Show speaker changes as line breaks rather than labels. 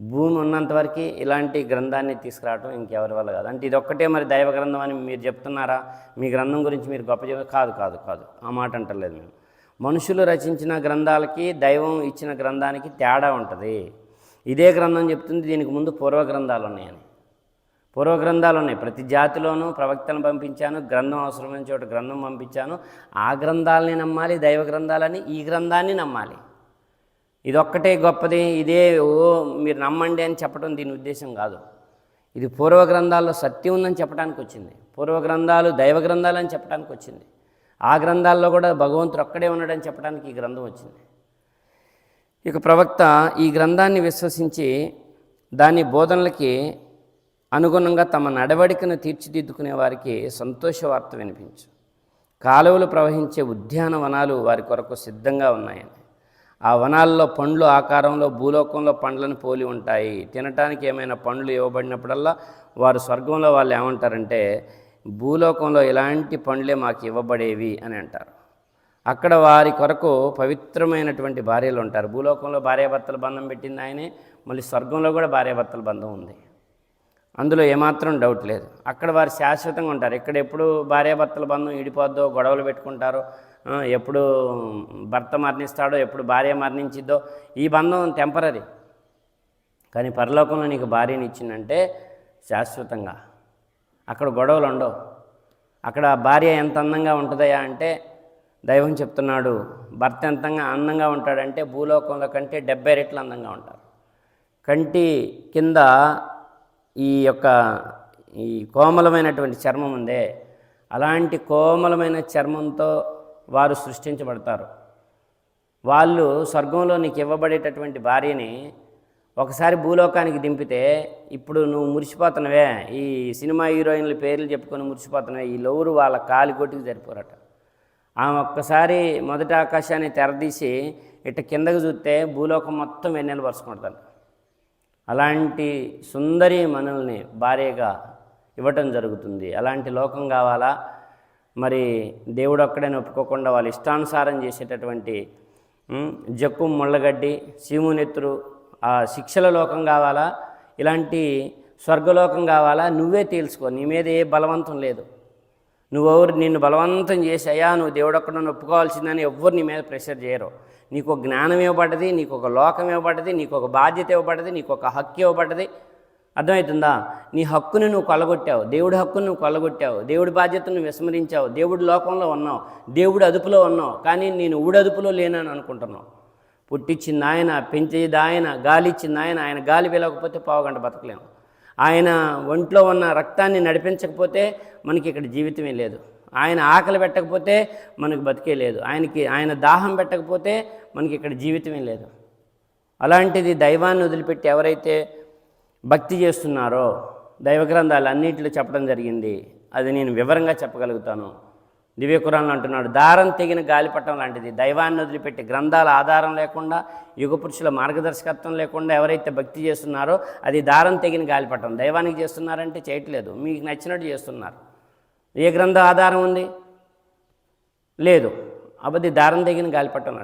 భూమి ఉన్నంత వరకు ఇలాంటి గ్రంథాన్ని తీసుకురావడం ఇంకెవరి వల్ల కాదు. అంటే ఇది ఒక్కటే మరి దైవ గ్రంథం అని మీరు చెప్తున్నారా? మీ గ్రంథం గురించి మీరు గొప్ప చెప్ కాదు కాదు కాదు. ఆ మాట అంటలేదు మేము మనుషులు రచించిన గ్రంథాలకి దైవం ఇచ్చిన గ్రంథానికి తేడా ఉంటుంది. ఇదే గ్రంథం చెప్తుంది దీనికి ముందు పూర్వ గ్రంథాలు ఉన్నాయని. పూర్వ గ్రంథాలు ఉన్నాయి. ప్రతి జాతిలోనూ ప్రవక్తలను పంపించాను గ్రంథం అవసరమైన చోట గ్రంథం పంపించాను. ఆ గ్రంథాలని నమ్మాలి దైవ గ్రంథాలని ఈ గ్రంథాన్ని నమ్మాలి. ఇదొక్కటే గొప్పది ఇదే ఓ మీరు నమ్మండి అని చెప్పడం దీని ఉద్దేశం కాదు. ఇది పూర్వ గ్రంథాల్లో సత్యం ఉందని చెప్పడానికి వచ్చింది. పూర్వ గ్రంథాలు దైవ గ్రంథాలు అని చెప్పడానికి వచ్చింది. ఆ గ్రంథాల్లో కూడా భగవంతుడు ఒక్కడే ఉన్నాడని చెప్పడానికి ఈ గ్రంథం వచ్చింది. ఇక ప్రవక్త ఈ గ్రంథాన్ని విశ్వసించి దాని బోధనలకి అనుగుణంగా తమ నడవడికను తీర్చిదిద్దుకునే వారికి సంతోష వార్త వినిపించు. కాలువలు ప్రవహించే ఉద్యానవనాలు వారి కొరకు సిద్ధంగా ఉన్నాయని. ఆ వనాల్లో పండ్లు ఆకారంలో భూలోకంలో పండ్లను పోలి ఉంటాయి. తినటానికి ఏమైనా పండ్లు ఇవ్వబడినప్పుడల్లా వారు స్వర్గంలో వాళ్ళు ఏమంటారంటే భూలోకంలో ఇలాంటి పండ్లే మాకు ఇవ్వబడేవి అని అంటారు. అక్కడ వారి కొరకు పవిత్రమైనటువంటి భార్యలు ఉంటారు. భూలోకంలో భార్యాభర్తల బంధం పెట్టింది ఆయనే మళ్ళీ స్వర్గంలో కూడా భార్యాభర్తల బంధం ఉంది. అందులో ఏమాత్రం డౌట్ లేదు. అక్కడ వారు శాశ్వతంగా ఉంటారు. ఇక్కడ ఎప్పుడు భార్యాభర్తల బంధం ఇడిపోద్దో గొడవలు పెట్టుకుంటారో ఎప్పుడు భర్త మరణిస్తాడో ఎప్పుడు భార్య మరణించిద్దో ఈ బంధం టెంపరీ కానీ పరలోకంలో నీకు భార్యని ఇచ్చిందంటే శాశ్వతంగా. అక్కడ గొడవలు ఉండవు. అక్కడ భార్య ఎంత అందంగా ఉంటుందయా అంటే దైవం చెప్తున్నాడు భర్త ఎంతంగా అందంగా ఉంటాడంటే భూలోకంలో కంటే డెబ్బై రెట్లు అందంగా ఉంటారు. కంటి కింద ఈ యొక్క ఈ కోమలమైనటువంటి చర్మం ఉందే అలాంటి కోమలమైన చర్మంతో వారు సృష్టించబడతారు. వాళ్ళు స్వర్గంలో నీకు ఇవ్వబడేటటువంటి భార్యని ఒకసారి భూలోకానికి దింపితే ఇప్పుడు నువ్వు మురిసిపోతున్నవే ఈ సినిమా హీరోయిన్ల పేర్లు చెప్పుకొని మురిసిపోతున్నవే ఈ లౌరు వాళ్ళ కాలి కొట్టుకు సరిపోరట. ఆమె ఒక్కసారి మొదటి ఆకాశాన్ని తెరదీసి ఇట్ట కిందకు చూస్తే భూలోకం మొత్తం వెన్నెలు పరుచుకుంటాను అలాంటి సుందరి మనల్ని భార్యగా ఇవ్వటం జరుగుతుంది. అలాంటి లోకం కావాలా? మరి దేవుడు ఒక్కడని ఒప్పుకోకుండా వాళ్ళు ఇష్టానుసారం చేసేటటువంటి జక్కు ముళ్ళగడ్డి సీమునెత్తురు ఆ శిక్షల లోకం కావాలా? ఇలాంటి స్వర్గలోకం కావాలా? నువ్వే తేల్చుకో. నీ మీద ఏ బలవంతం లేదు. నువ్వెవరు నిన్ను బలవంతం చేసి అయ్యా నువ్వు దేవుడు ఒప్పుకోవాల్సిందని ఎవ్వరు నీ మీద ప్రెషర్ చేయరు. నీకు ఒక జ్ఞానం ఇవ్వబడ్డది నీకు ఒక లోకం ఇవ్వబడ్డది నీకు ఒక బాధ్యత ఇవ్వబడ్డది నీకు ఒక హక్కు ఇవ్వబడ్డది. అర్థమవుతుందా? నీ హక్కుని నువ్వు కొలగొట్టావు దేవుడి హక్కును నువ్వు కొలగొట్టావు దేవుడి బాధ్యతను విస్మరించావు దేవుడి లోకంలో ఉన్నావు దేవుడి అదుపులో ఉన్నావు కానీ నేను ఊడదుపులో లేనని అనుకుంటున్నావు. పుట్టించింది ఆయన పెంచేది ఆయన గాలి ఇచ్చింది ఆయన ఆయన గాలి వెళ్ళకపోతే పావుగంట బతకలేము. ఆయన ఒంట్లో ఉన్న రక్తాన్ని నడిపించకపోతే మనకి ఇక్కడ జీవితమే లేదు. ఆయన ఆకలి పెట్టకపోతే మనకు బతికే లేదు. ఆయనకి ఆయన దాహం పెట్టకపోతే మనకి ఇక్కడ జీవితమే లేదు. అలాంటిది దైవాన్ని వదిలిపెట్టి ఎవరైతే భక్తి చేస్తున్నారో దైవ గ్రంథాలు అన్నింటిలో చెప్పడం జరిగింది. అది నేను వివరంగా చెప్పగలుగుతాను. దివ్యకురాలను అంటున్నాడు. దారం తెగిన గాలిపటం లాంటిది. దైవాన్ని వదిలిపెట్టి గ్రంథాల ఆధారం లేకుండా యుగ పురుషుల మార్గదర్శకత్వం లేకుండా ఎవరైతే భక్తి చేస్తున్నారో అది దారం తెగిన గాలిపటం. దైవానికి చేస్తున్నారంటే చేయట్లేదు. మీకు నచ్చినట్టు చేస్తున్నారు. ఏ గ్రంథ ఆధారం ఉంది? లేదు. అబద్ధి దారం తెగిన గాలిపటం